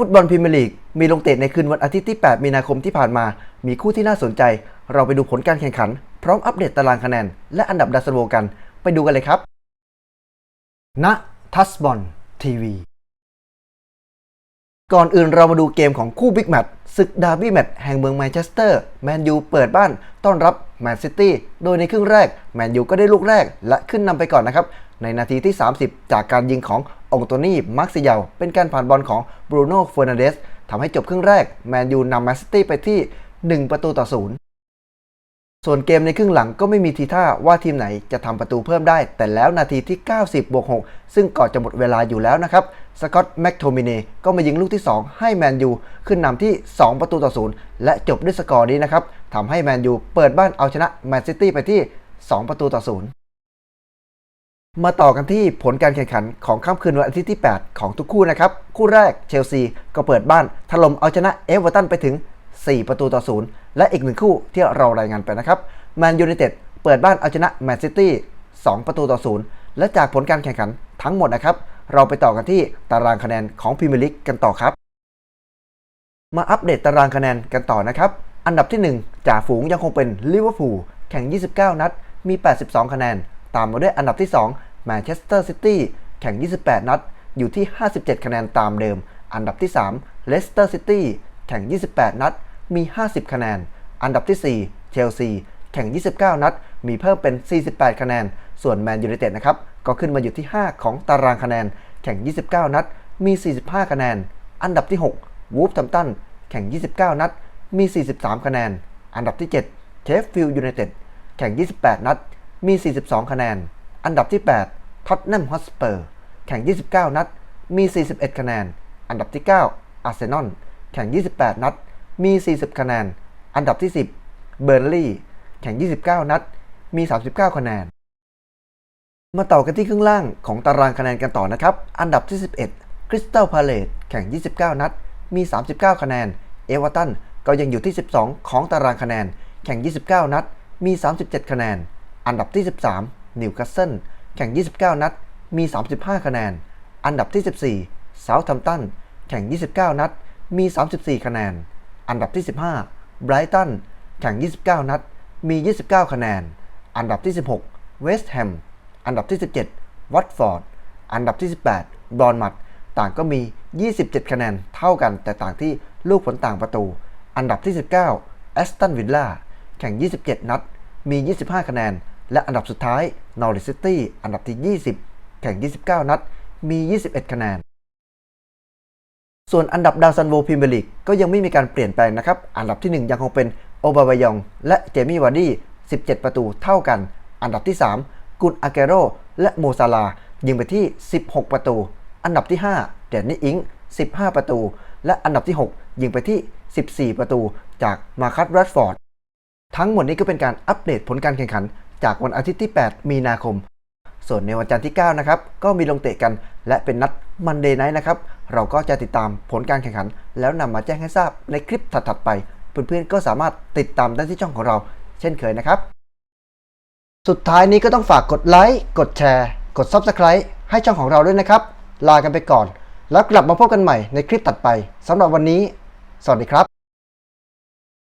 ฟุตบอลพรีเมียร์ลีกมีลงเตะในคืนวันอาทิตย์ที่ 8 มีนาคมที่ผ่านมา มีคู่ที่น่าสนใจ เราไปดูผลการแข่งขัน พร้อมอัปเดตตารางคะแนน และอันดับดาวซันโวกัน ไปดูกันเลยครับณทัสบอลทีวี ก่อนอื่นเรามาดูเกมของคู่บิ๊กแมตช์ศึกดาร์บี้แมตช์แห่งเมืองแมนเชสเตอร์แมนยูเปิดบ้านต้อนรับแมนซิตี้โดยในครึ่งแรกแมนยูก็ได้ลูกแรกและขึ้นนำไปก่อนนะครับ ในนาทีที่ 30 จากการยิงขององโตนี่มาร์คซิเยาเป็นการผ่านบอลของบรูโน่เฟอร์นันเดสทำให้จบครึ่งแรกแมนยูนำแมนซิตี้ไปที่ 1 ประตูต่อศูนย์ ส่วนเกมในครึ่งหลังก็ไม่มีทีท่าว่าทีมไหนจะทำประตูเพิ่มได้ แต่แล้วนาทีที่ 90บวก6ซึ่งก่อนจะหมดเวลาอยู่แล้วนะครับสกอตต์แม็กโทมิเนก็มายิงลูกที่ 2 ให้แมนยูขึ้นนำที่ 2 ประตูต่อศูนย์และจบด้วยสกอร์นี้นะครับทำให้แมนยูเปิดบ้านเอาชนะแมนซิตี้ไปที่ 2 ประตูต่อศูนย์มาต่อกันที่ผลการแข่งขันของค่ำคืนวันอาทิตย์ที่ 8 ของทุกคู่นะครับ คู่แรกเชลซีก็เปิดบ้านถล่มเอาชนะเอเวอร์ตันไปถึง 4 ประตูต่อศูนย์และอีกหนึ่งคู่ที่เรารายงานไปนะครับแมนยูไนเต็ดเปิดบ้านเอาชนะแมนซิตี้2ประตูต่อศูนย์และจากผลการแข่งขันทั้งหมดนะครับ เราไปต่อกันที่ตารางคะแนนของพรีเมียร์ลีกกันต่อครับ มาอัปเดตตารางคะแนนกันต่อนะครับ อันดับที่ 1จ่าฝูงยังคงเป็นลิเวอร์พูลแข่ง 29 นัด มี 82 คะแนน ตามมาด้วยอันดับที่2แมนเชสเตอร์ซิตี้แข่ง 28 นัด อยู่ที่ 57 คะแนนตามเดิม อันดับที่3เลสเตอร์ซิตี้ แข่ง 28 นัด มี 50 คะแนน อันดับที่ 4 เชลซี แข่ง 29 นัด มีเพิ่มเป็น 48 คะแนน ส่วนแมนยูไนเต็ดนะครับ ก็ขึ้นมาอยู่ที่ 5 ของตารางคะแนน แข่ง 29 นัด มี 45 คะแนน อันดับที่ 6 วูฟทัมตัน แข่ง 29 นัด มี 43 คะแนน อันดับที่ 7 เชฟฟิลด์ยูไนเต็ด แข่ง 28 นัด มี 42 คะแนน อันดับที่ 8 ท็อตแนมฮอตสเปอร์ แข่ง 29 นัด มี 41 คะแนน อันดับที่ 9 อาร์เซนอล แข่ง 28 นัด มี 40 คะแนน อันดับที่ 10 เบอร์ลี่ แข่ง 29 นัด มี 39 คะแนน มาต่อกันที่ครึ่งล่างของตารางคะแนนกันต่อนะครับ อันดับที่ 11 คริสตัลพาเลตแข่ง 29 นัด มี 39 คะแนน เอเวอร์ตันก็ยังอยู่ที่ 12 ของตารางคะแนน แข่ง 29 นัด มี 37 คะแนน อันดับที่ 13 นิวคาสเซิล แข่ง 29 นัด มี 35 คะแนน อันดับที่ 14เซาท์ทัมตัน แข่ง 29 นัด มี 34 คะแนน อันดับที่ 15 ไบรตัน แข่ง 29 นัด มี 29 คะแนน อันดับที่ 16 เวสต์แฮม อันดับที่ 17 วัตฟอร์ด อันดับที่ 18 บรอนมัด ต่างก็มี 27 คะแนน เท่ากัน แต่ต่างที่ลูกผลต่างประตู อันดับที่ 19 แอสตันวิลล่า แข่ง 27 นัด มี 25 คะแนน และอันดับสุดท้าย นอริสซิตี้ อันดับที่ 20 แข่ง 29 นัด มี 21 คะแนน ส่วนอันดับดาวซันโวพรีเมียร์ลีกก็ยังไม่มีการเปลี่ยนแปลงนะครับ อันดับที่ 1 ยังคงเป็นโอบาวายองและเจมี่วาร์ดี้ 17 ประตูเท่ากัน อันดับที่ 3 กุนอาเกโรและโมซาลา ยิงไปที่ 16 ประตู อันดับที่ 5 เดนนี่อิง 15 ประตู และอันดับที่ 6 ยิงไปที่ 14 ประตู จากมาคัสแรดฟอร์ด ทั้งหมดนี้ก็เป็นการอัปเดตผลการแข่งขัน จากวันอาทิตย์ที่ 8 มีนาคม ส่วนในวันจันทร์ที่ 9 นะครับ ก็มีลงเตะกันและเป็นนัด มันเดย์ไนท์นะครับ เราก็จะติดตามผลการแข่งขัน แล้วนำมาแจ้งให้ทราบในคลิปถัดๆไป เพื่อนๆก็สามารถติดตามได้ที่ช่องของเรา เช่นเคยนะครับ สุดท้ายนี้ก็ต้องฝากกดไลค์ กดแชร์ กด Subscribe ให้ช่องของเราด้วยนะครับ ลากันไปก่อน แล้วกลับมาพบกันใหม่ในคลิปถัดไปสำหรับวันนี้ สวัสดีครับ